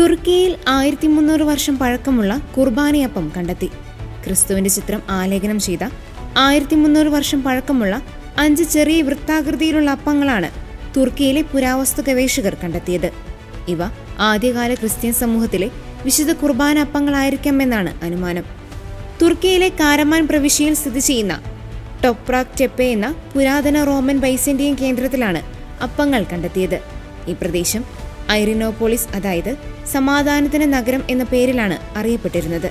തുർക്കിയിൽ ആയിരത്തി മുന്നൂറ് വർഷം പഴക്കമുള്ള കുർബാനയപ്പം കണ്ടെത്തി. ക്രിസ്തുവിന്റെ ചിത്രം ആലേഖനം ചെയ്ത ആയിരത്തി മുന്നൂറ് വർഷം പഴക്കമുള്ള അഞ്ച് ചെറിയ വൃത്താകൃതിയിലുള്ള അപ്പങ്ങളാണ് തുർക്കിയിലെ പുരാവസ്തു ഗവേഷകർ കണ്ടെത്തിയത്. ഇവ ആദ്യകാല ക്രിസ്ത്യൻ സമൂഹത്തിലെ വിശുദ്ധ കുർബാന അപ്പങ്ങളായിരിക്കാമെന്നാണ് അനുമാനം. തുർക്കിയിലെ കാരമാൻ പ്രവിശ്യയിൽ സ്ഥിതി ചെയ്യുന്ന ടൊപ്രാക് ടെപ്പെ എന്ന പുരാതന റോമൻ ബൈസന്റിയൻ കേന്ദ്രത്തിലാണ് അപ്പങ്ങൾ കണ്ടെത്തിയത്. ഈ പ്രദേശം ഐറിനോപോളിസ് അതായത് സമാധാനത്തിന് നഗരം എന്ന പേരിലാണ് അറിയപ്പെട്ടിരുന്നത്.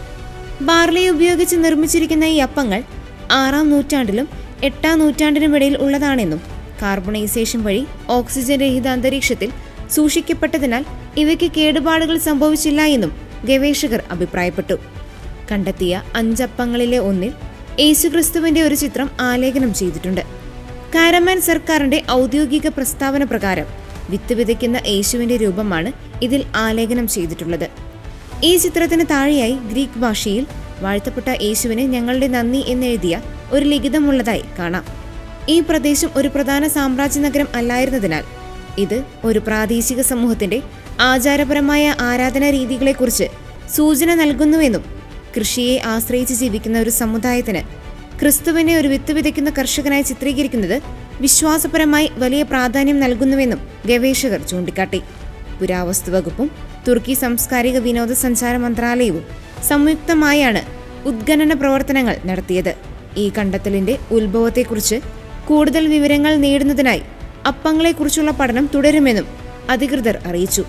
ബാർലി ഉപയോഗിച്ച് നിർമ്മിച്ചിരിക്കുന്ന ഈ അപ്പങ്ങൾ ആറാം നൂറ്റാണ്ടിലും എട്ടാം നൂറ്റാണ്ടിനും ഇടയിൽ ഉള്ളതാണെന്നും കാർബണൈസേഷൻ വഴി ഓക്സിജൻ രഹിത അന്തരീക്ഷത്തിൽ സൂക്ഷിക്കപ്പെട്ടതിനാൽ ഇവയ്ക്ക് കേടുപാടുകൾ സംഭവിച്ചില്ല എന്നും ഗവേഷകർ അഭിപ്രായപ്പെട്ടു. കണ്ടെത്തിയ അഞ്ചപ്പങ്ങളിലെ ഒന്നിൽ യേശുക്രിസ്തുവിന്റെ ഒരു ചിത്രം ആലേഖനം ചെയ്തിട്ടുണ്ട്. കാരമാൻ സർക്കാരിന്റെ ഔദ്യോഗിക പ്രസ്താവന പ്രകാരം വിത്ത് വിതയ്ക്കുന്ന യേശുവിന്റെ രൂപമാണ് ഇതിൽ ആലേഖനം ചെയ്തിട്ടുള്ളത്. ഈ ചിത്രത്തിന് താഴെയായി ഗ്രീക്ക് ഭാഷയിൽ വാഴ്ത്തപ്പെട്ട യേശുവിന് ഞങ്ങളുടെ നന്ദി എന്നെഴുതിയ ഒരു ലിഖിതമുള്ളതായി കാണാം. ഈ പ്രദേശം ഒരു പ്രധാന സാമ്രാജ്യ നഗരം അല്ലായിരുന്നതിനാൽ ഇത് ഒരു പ്രാദേശിക സമൂഹത്തിന്റെ ആചാരപരമായ ആരാധനാ രീതികളെക്കുറിച്ച് സൂചന നൽകുന്നുവെന്നും കൃഷിയെ ആശ്രയിച്ച് ജീവിക്കുന്ന ഒരു സമുദായത്തിന് ക്രിസ്തുവിനെ ഒരു വിത്ത് വിതയ്ക്കുന്ന കർഷകനായി ചിത്രീകരിക്കുന്നത് വിശ്വാസപരമായി വലിയ പ്രാധാന്യം നൽകുന്നുവെന്നും ഗവേഷകർ ചൂണ്ടിക്കാട്ടി. പുരാവസ്തു വകുപ്പും തുർക്കി സാംസ്കാരിക വിനോദസഞ്ചാര മന്ത്രാലയവും സംയുക്തമായാണ് ഉദ്ഖനന പ്രവർത്തനങ്ങൾ നടത്തിയത്. ഈ കണ്ടെത്തലിന്റെ ഉത്ഭവത്തെക്കുറിച്ച് കൂടുതൽ വിവരങ്ങൾ നേടുന്നതിനായി അപ്പങ്ങളെക്കുറിച്ചുള്ള പഠനം തുടരുമെന്നും അധികൃതർ അറിയിച്ചു.